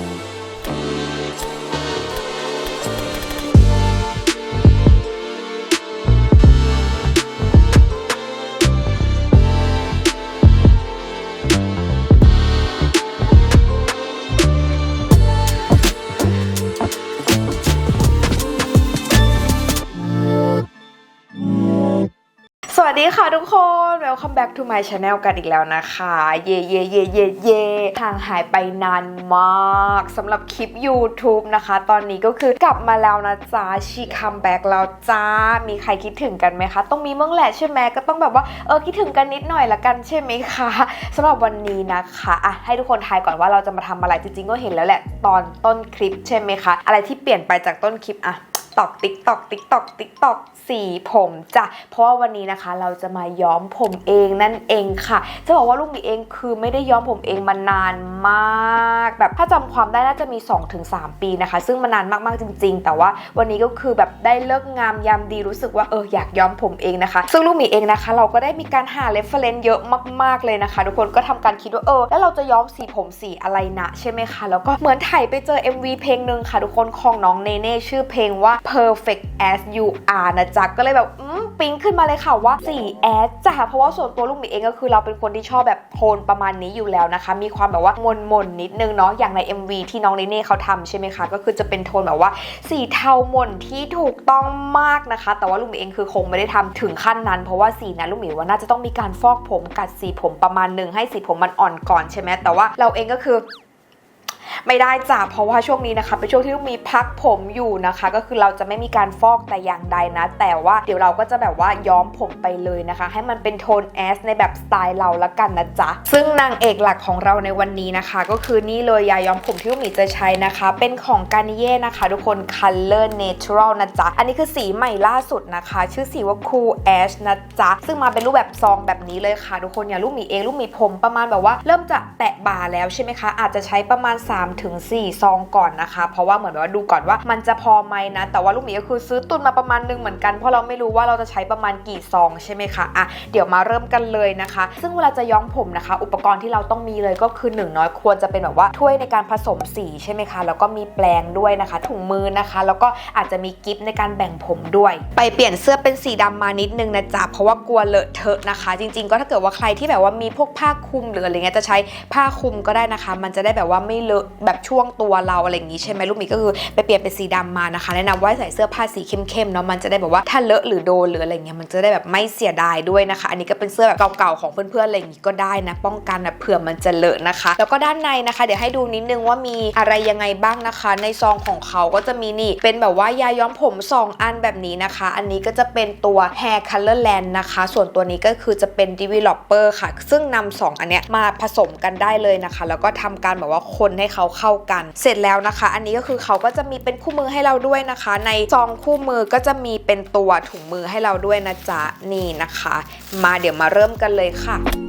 ส วัสดีค่ะทุกคน welcome back to my channel กันอีกแล้วนะคะ เย่เย่เย่เย่เย่ห่างหายไปนานมากสำหรับคลิป YouTube นะคะ ตอนนี้ก็คือกลับมาแล้วนะจ๊ะชีคัมแบ็กแล้วจ้า มีใครคิดถึงกันไหมคะ ต้องมีเมื่อแหละใช่ไหมก็ต้องแบบว่าเออคิดถึงกันนิดหน่อยละกันใช่ไหมคะสำหรับวันนี้นะคะอะให้ทุกคนทายก่อนว่าเราจะมาทำอะไรจริงๆก็เห็นแล้วแหละ ตอนต้นคลิปใช่ไหมคะ อะไรที่เปลี่ยนไปจากต้นคลิปอะ ตอกติ๊กตอกติ๊กตอกติ๊กตอกสีผมจ้ะเพราะว่าวันนี้นะคะเราจะมาย้อมผมเองนั่นเองค่ะ จะบอกว่าลูกหมีเองคือไม่ได้ย้อมผมเองมานานมาก แบบถ้าจำความได้น่าจะมี 2-3 ปีนะคะ ซึ่งมานานมากๆจริง ๆ แต่ว่าวันนี้ก็คือแบบได้เลิกงามยามดีรู้สึกว่าเอออยากย้อมผมเองนะคะ ซึ่งลูกหมีเองนะคะ เราก็ได้มีการหาเรฟเฟรนซ์เยอะมาก ๆเลยนะคะ ทุกคนก็ทำการคิดว่าเออแล้วเราจะย้อมสีผมสีอะไรนะใช่ไหมคะแล้วก็เหมือนถ่ายไปเจอ MV เพลงหนึ่งค่ะ ทุกคนของน้องเนเน่ชื่อเพลงว่า perfect as you are นะจ๊ะ ก็เลยแบบปิ๊งขึ้นมาเลยค่ะว่าสีแอดจ้ะ เพราะว่าส่วนตัวลูกหมีเองก็คือเราเป็นคนที่ชอบแบบโทนประมาณนี้อยู่แล้วนะคะ มีความแบบว่ามนมนๆนิดนึงเนาะ อย่างใน MV ที่น้องเนเน่เขาทำใช่ไหมคะ ก็คือจะเป็นโทนแบบว่าสีเทามนที่ถูกต้องมากนะคะ แต่ว่าลูกหมีเองคือคงไม่ได้ทำถึงขั้นนั้น เพราะว่าสีนั้นลูกหมีว่าน่าจะต้องมีการฟอกผมกัดสีผมประมาณหนึ่งให้สีผมมันอ่อนก่อนใช่ไหมแต่ว่าเราเองก็คือ ไม่ได้จ้ะเพราะว่าช่วงนี้นะคะเป็นช่วงที่ลูกมีพักผมอยู่นะคะ ก็คือเราจะไม่มีการฟอกแต่อย่างใดนะ แต่ว่าเดี๋ยวเราก็จะแบบว่าย้อมผมไปเลยนะคะ ให้มันเป็นโทนแอสในแบบสไตล์เราละกันนะจ๊ะซึ่งนางเอกหลักของเราในวันนี้นะคะ ก็คือนี่เลยยาย้อมผมที่ลูกหมีจะใช้นะคะ เป็นของกานิเย่นะคะ ทุกคน Color Natural นะจ๊ะอันนี้คือสีใหม่ล่าสุดนะคะ ชื่อสีว่า Cool Ash นะจ๊ะซึ่งมาเป็นรูปแบบซองแบบนี้เลยค่ะ ทุกคนอย่างลูกหมีเองลูกหมีผมประมาณแบบว่าเริ่มจะแตะบ่าแล้วใช่ไหมคะอาจจะใช้ประมาณ3ถึง4ซองก่อนนะคะ เพราะว่าเหมือนแบบว่าดูก่อนว่ามันจะพอไหมนะ แต่ว่าลูกหมีก็คือซื้อตุนมาประมาณนึงเหมือนกันเพราะเราไม่รู้ว่าเราจะใช้ประมาณกี่ซองใช่ไหมคะอะเดี๋ยวมาเริ่มกันเลยนะคะ ซึ่งเวลาจะย้อมผมนะคะ อุปกรณ์ที่เราต้องมีเลยก็คือหนึ่งน้อยควรจะเป็นแบบว่าถ้วยในการผสมสีใช่ไหมคะ แล้วก็มีแปรงด้วยนะคะ ถุงมือนะคะ แล้วก็อาจจะมีกิฟต์ในการแบ่งผมด้วย ไปเปลี่ยนเสื้อเป็นสีดำมานิดนึงนะจ๊ะเพราะว่ากลัวเลอะเทอะนะคะ จริง ๆ ก็ถ้าเกิดว่าใครที่แบบว่ามีพวกผ้าคลุมหรืออะไรเงี้ยจะใช้ผ้าคลุมก็ได้นะคะ มันจะได้แบบว่าไม่เลอะแบบช่วงตัวเราอะไรอย่างงี้ใช่ไหมลูกมีก็คือไปเปลี่ยนเป็นสีดำมานะคะแนะนำว่าให้ใส่เสื้อผ้าสีเข้มๆเนาะมันจะได้แบบว่าถ้าเลอะหรือโดนหรืออะไรเงี้ยมันจะได้แบบไม่เสียดายด้วยนะคะ อันนี้ก็เป็นเสื้อแบบเก่าๆของเพื่อนๆอะไรอย่างงี้ก็ได้นะ ป้องกันนะเผื่อมันจะเลอะนะคะ แล้วก็ด้านในนะคะ เดี๋ยวให้ดูนิดนึงว่ามีอะไรยังไงบ้างนะคะ ในซองของเขาก็จะมีนี่เป็นแบบว่ายาย้อมผมสองอันแบบนี้นะคะ อันนี้ก็จะเป็นตัว hair color land นะคะ ส่วนตัวนี้ก็คือจะเป็น developer ค่ะ ซึ่งนำสองอันเนี้ยมาผสมกันได้เลยนะคะ แล้วก็ทำการแบบว่าคนให้เขาเข้ากัน เสร็จแล้วนะคะ อันนี้ก็คือเขาก็จะมีเป็นคู่มือให้เราด้วยนะคะ ในซองคู่มือก็จะมีเป็นตัวถุงมือให้เราด้วยนะจ๊ะนี่นะคะ มาเดี๋ยวมาเริ่มกันเลยค่ะ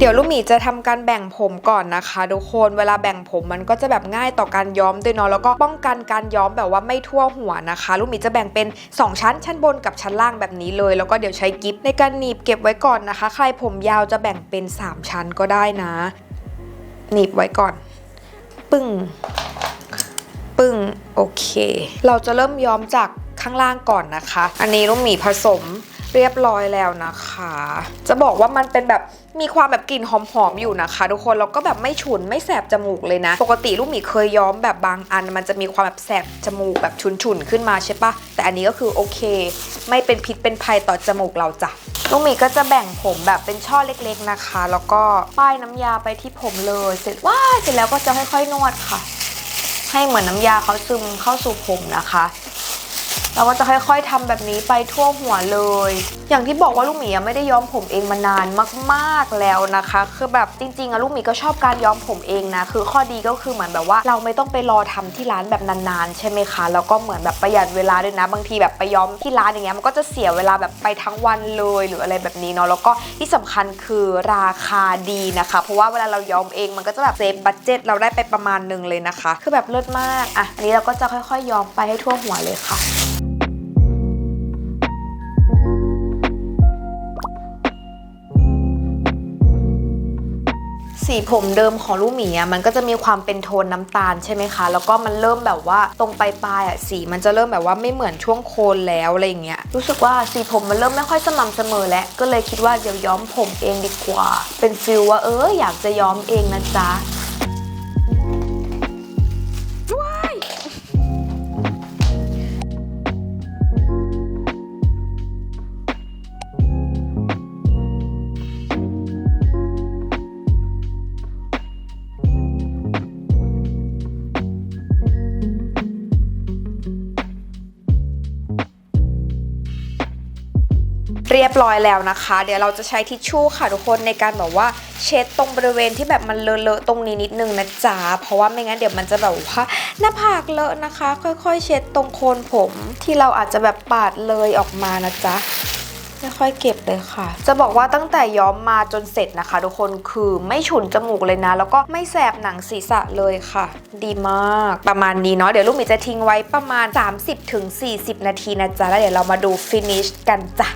เดี๋ยวลูกหมีจะทำการแบ่งผมก่อนนะคะทุกคนเวลาแบ่งผมมันก็จะแบบง่ายต่อการย้อมด้วยเนาะแล้วก็ป้องกันการย้อมแบบว่าไม่ทั่วหัวนะคะ ลูกหมีจะแบ่งเป็น 2 ชั้น ชั้นบนกับชั้นล่างแบบนี้เลย แล้วก็เดี๋ยวใช้กิฟในการหนีบเก็บไว้ก่อนนะคะ ใครผมยาวจะแบ่งเป็น 3 ชั้นก็ได้นะ หนีบไว้ก่อน ปึ้งปึ้งโอเค เราจะเริ่มย้อมจากข้างล่างก่อนนะคะ อันนี้ลูกหมีผสม เรียบร้อยแล้วนะคะ จะบอกว่ามันเป็นแบบมีความแบบกลิ่นหอมๆอยู่นะคะ ทุกคนแล้วก็แบบไม่ฉุนไม่แสบจมูกเลยนะ ปกติลูกหมีเคยย้อมแบบบางอัน มันจะมีความแบบแสบจมูกแบบฉุนๆขึ้นมาใช่ปะแต่อันนี้ก็คือโอเค ไม่เป็นพิษเป็นภัยต่อจมูกเราจ้ะลูกหมีก็จะแบ่งผมแบบเป็นช่อเล็กๆนะคะ แล้วก็ป้ายน้ำยาไปที่ผมเลย เสร็จว้าเสร็จแล้วก็จะค่อยๆนวดค่ะ ให้เหมือนน้ำยาเขาซึมเข้าสู่ผมนะคะ เราก็จะค่อยๆทำแบบนี้ไปทั่วหัวเลย อย่างที่บอกว่าลูกหมีไม่ได้ย้อมผมเองมานานมากๆแล้วนะคะ คือแบบจริงๆอะลูกหมีก็ชอบการย้อมผมเองนะ คือข้อดีก็คือเหมือนแบบว่า เราไม่ต้องไปรอทำที่ร้านแบบนานๆ ใช่ไหมคะ แล้วก็เหมือนแบบประหยัดเวลาด้วยนะ บางทีแบบไปย้อมที่ร้านอย่างเงี้ยมันก็จะเสียเวลาแบบไปทั้งวันเลยหรืออะไรแบบนี้เนาะ แล้วก็ที่สำคัญคือราคาดีนะคะ เพราะว่าเวลาเราย้อมเองมันก็จะแบบเซฟบัตเจ็ตเราได้ไปประมาณนึงเลยนะคะ คือแบบเลิศมาก อะ อันนี้เราก็จะค่อยๆย้อมไปให้ทั่วหัวเลยค่ะ สีผมเดิมของลูกหมีอะมันก็จะมีความเป็นโทนน้ำตาลใช่ไหมคะ แล้วก็มันเริ่มแบบว่าตรงปลายปลายอะสีมันจะเริ่มแบบว่าไม่เหมือนช่วงโคนแล้วอะไรเงี้ยรู้สึกว่าสีผมมันเริ่มไม่ค่อยสม่ำเสมอแล้วก็เลยคิดว่าเดี๋ยวย้อมผมเองดีกว่า เป็นฟิลว่าเอออยากจะย้อมเองนะจ๊ะ เรียบร้อยแล้วนะคะ เดี๋ยวเราจะใช้ทิชชู่ค่ะทุกคนในการแบบว่าเช็ดตรงบริเวณที่แบบมันเลอะๆตรงนี้นิดนึงนะจ๊ะเพราะว่าไม่งั้นเดี๋ยวมันจะแบบว่าหน้าผากเลอะนะคะ ค่อยๆ เช็ดตรงโคนผมที่เราอาจจะแบบปาดเลยออกมานะจ๊ะค่อยๆเก็บเลยค่ะ จะบอกว่าตั้งแต่ย้อมมาจนเสร็จนะคะ ทุกคนคือไม่ฉุนจมูกเลยนะ แล้วก็ไม่แสบหนังศีรษะเลยค่ะ ดีมากประมาณนี้เนาะเดี๋ยวลูกหมีจะทิ้งไว้ประมาณ 30-40 นาทีนะจ๊ะแล้วเดี๋ยวเรามาดูฟินิชกันจ้ะ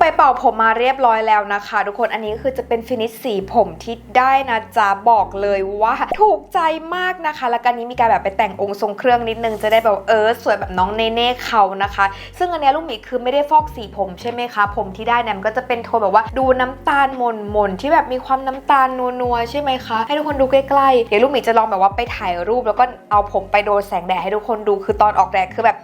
ไปเป่าผมมาเรียบร้อยแล้วนะคะ ทุกคนอันนี้ก็คือจะเป็นฟินิชสีผมที่ได้นะจ๊ะบอกเลยว่าถูกใจมากนะคะ แล้วกันนี้มีการแบบไปแต่งองค์ทรงเครื่องนิดนึงจะได้แบบเออสวยแบบน้องเนเน่เขานะคะ ซึ่งอันนี้ลูกหมีคือไม่ได้ฟอกสีผมใช่ไหมคะ ผมที่ได้เนี่ยมันก็จะเป็นโทนแบบว่าดูน้ำตาลมนมนๆที่แบบมีความน้ำตาลนัวๆใช่ไหมคะให้ทุกคนดูใกล้ๆเดี๋ยวลูกหมีจะลองแบบว่าไปถ่ายรูป แล้วก็เอาผมไปโดนแสงแดดให้ทุกคนดูคือตอนออกแดดคือแบบ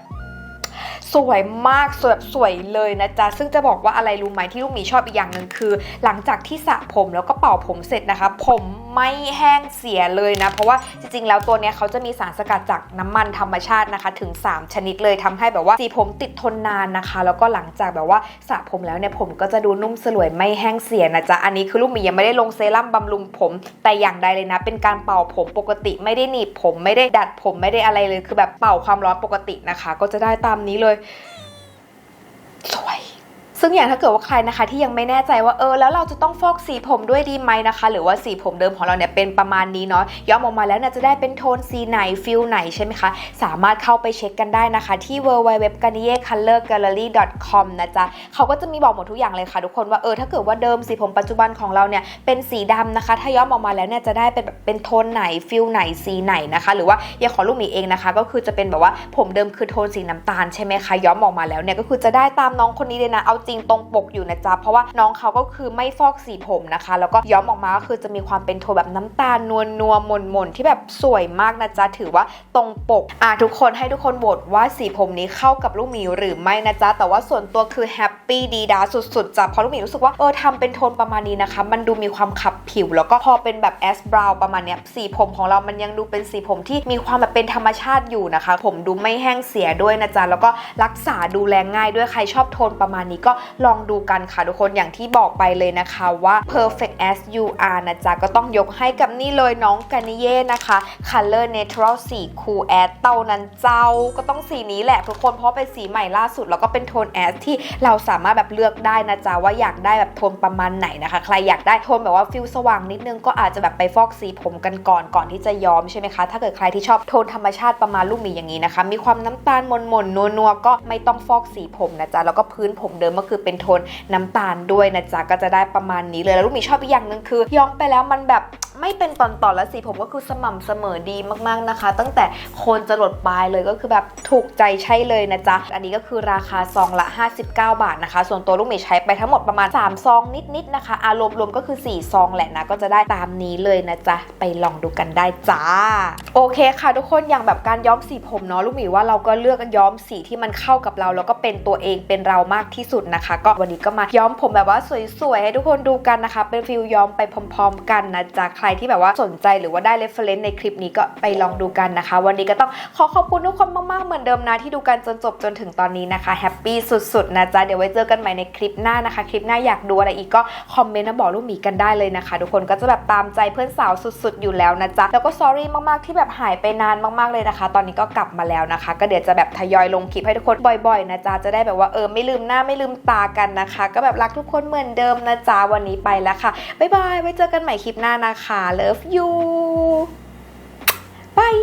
สวยมากสวยแบบสวยเลยนะจ๊ะ ซึ่งจะบอกว่าอะไรรู้ไหมที่ลูกหมีชอบอีกอย่างหนึ่งคือ หลังจากที่สระผมแล้วก็เป่าผมเสร็จนะคะ ผมไม่แห้งเสียเลยนะ เพราะว่าจริงๆ แล้วตัวเนี้ยเขาจะมีสารสกัดจากน้ำมันธรรมชาตินะคะ ถึง 3 ชนิดเลยทำให้แบบว่าสีผมติดทนนานนะคะ แล้วก็หลังจากแบบว่าสระผมแล้วเนี่ยผมก็จะดูนุ่มสลวยไม่แห้งเสียนะจ๊ะ อันนี้คือลูกหมียังไม่ได้ลงเซรั่มบำรุงผม แต่อย่างใดเลยนะ เป็นการเป่าผมปกติไม่ได้หนีบผมไม่ได้ดัดผมไม่ได้อะไรเลยคือแบบเป่าความร้อนปกตินะคะ ก็จะได้ตามนี้เลยสวย ซึ่งอย่างถ้าเกิดว่าใครนะคะที่ยังไม่แน่ใจว่าเออแล้วเราจะต้องฟอกสีผมด้วยดีไหมนะคะ หรือว่าสีผมเดิมของเราเนี่ยเป็นประมาณนี้เนาะย้อมออกมาแล้วเนี่ยจะได้เป็นโทนสีไหนฟิลไหนใช่ไหมคะ สามารถเข้าไปเช็คกันได้นะคะ ที่ w w w g a n i e c o l o r g a l l e r y c o m นะจ๊ะเขาก็จะมีบอกหมดทุกอย่างเลยค่ะ ทุกคนว่าเออถ้าเกิดว่าเดิมสีผมปัจจุบันของเราเนี่ยเป็นสีดำนะคะ ถ้าย้อมออกมาแล้วเนี่ยจะได้เป็นแบบเป็นโทนไหนฟิลไหนสีไหนนะคะ หรือว่าอย่างของลูกหมีเองนะคะ ก็คือจะเป็นแบบว่าผมเดิมคือโทนสีน้ำตาลใช่ไหมคะย้อมออกมาแล้วเนี่ยก็คือจะได้ตามน้องคนนี้เลยนะเอาริงตรงปกอยู่นะจ๊ะเพราะว่าน้องเขาก็คือไม่ฟอกสีผมนะคะ แล้วก็ย้อมออกมาก็คือจะมีความเป็นโทนแบบน้ำตาลนวลนัวมนมนที่แบบสวยมากนะจ๊ะถือว่าตรงปกอะทุกคนให้ทุกคนโหวตว่าสีผมนี้เข้ากับลูกหมีหรือไม่นะจ๊ะแต่ว่าส่วนตัวคือแฮปปี้ดีดาสุดๆจ้ะเพราะลูกหมีรู้สึกว่าเออทำเป็นโทนประมาณนี้นะคะ มันดูมีความขับผิว แล้วก็พอเป็นแบบแอสบราวประมาณเนี้ยสีผมของเรามันยังดูเป็นสีผมที่มีความแบบเป็นธรรมชาติอยู่นะคะ ผมดูไม่แห้งเสียด้วยนะจ๊ะแล้วก็รักษาดูแลง่ายด้วยใครชอบโทนประมาณนี้ก็ลองดูกันค่ะทุกคนอย่างที่บอกไปเลยนะคะว่า perfect as you are นะจ๊ะ ก็ต้องยกให้กับนี่เลยน้องกานิเย่นะคะ color natural สี cool as เต้านั้นเจ้า ก็ต้องสีนี้แหละทุกคนเพราะเป็นสีใหม่ล่าสุด แล้วก็เป็นโทนแอสที่เราสามารถแบบเลือกได้นะจ๊ะ ว่าอยากได้แบบโทนประมาณไหนนะคะ ใครอยากได้โทนแบบว่าฟิลสว่างนิดนึงก็อาจจะแบบไปฟอกสีผมกันก่อนก่อนที่จะย้อมใช่ไหมคะ ถ้าเกิดใครที่ชอบโทนธรรมชาติประมาณลูกหมีอย่างนี้นะคะ มีความน้ำตาลมนมนนัวๆก็ไม่ต้องฟอกสีผมนะจ๊ะแล้วก็พื้นผมเดิมก็คือเป็นโทนน้ำตาลด้วยนะจ๊ะก็จะได้ประมาณนี้เลยแล้วลูกหมีชอบอีกอย่างหนึ่งคือ ย้อมไปแล้วมันแบบไม่เป็นตอนๆแล้วสีผมก็คือสม่ำเสมอดีมากๆนะคะ ตั้งแต่โคนจะหลดปลายเลยก็คือแบบถูกใจใช่เลยนะจ๊ะ อันนี้ก็คือราคาซองละ 59 บาทนะคะ ส่วนตัวลูกหมีใช้ไปทั้งหมดประมาณ 3 ซองนิดๆนะคะ อารมณ์รวมก็คือ 4 ซองแหละนะ ก็จะได้ตามนี้เลยนะจ๊ะ ไปลองดูกันได้จ้า โอเคค่ะทุกคนอย่างแบบการย้อมสีผมเนาะลูกหมีว่าเราก็เลือกย้อมสีที่มันเข้ากับเรา แล้วก็เป็นตัวเองเป็นเรามากที่สุดนะคะ ก็วันนี้ก็มาย้อมผมแบบว่าสวยๆ ให้ทุกคนดูกันนะคะ เป็นฟิลย้อมไปพร้อม ๆ กันนะจ๊ะใครที่แบบว่าสนใจหรือว่าได้เรฟเฟรนซ์ในคลิปนี้ก็ไปลองดูกันนะคะ วันนี้ก็ต้องขอขอบคุณทุกคนมากๆเหมือนเดิมนะที่ดูกันจนจบจนถึงตอนนี้นะคะแฮปปี้สุดๆนะจ๊ะเดี๋ยวไว้เจอกันใหม่ในคลิปหน้านะคะ คลิปหน้าอยากดูอะไรอีกก็คอมเมนต์มาบอกลูกหมีกันได้เลยนะคะ ทุกคนก็จะแบบตามใจเพื่อนสาวสุดๆ อยู่แล้วนะจ๊ะแล้วก็สอรี่มากๆที่แบบหายไปนานมากๆเลยนะคะ ตอนนี้ก็กลับมาแล้วนะคะ ก็เดี๋ยวจะแบบทยอยลงคลิปให้ทุกคนบ่อยๆนะจ๊ะจะได้แบบว่าเออไม่ลืมหน้าไม่ลืมตากันนะคะ ก็แบบรักทุกคนเหมือนเดิมนะจ๊ะวันนี้ไปแล้วค่ะ บ๊ายบาย ไว้เจอกันใหม่คลิปหน้านะคะ love you บาย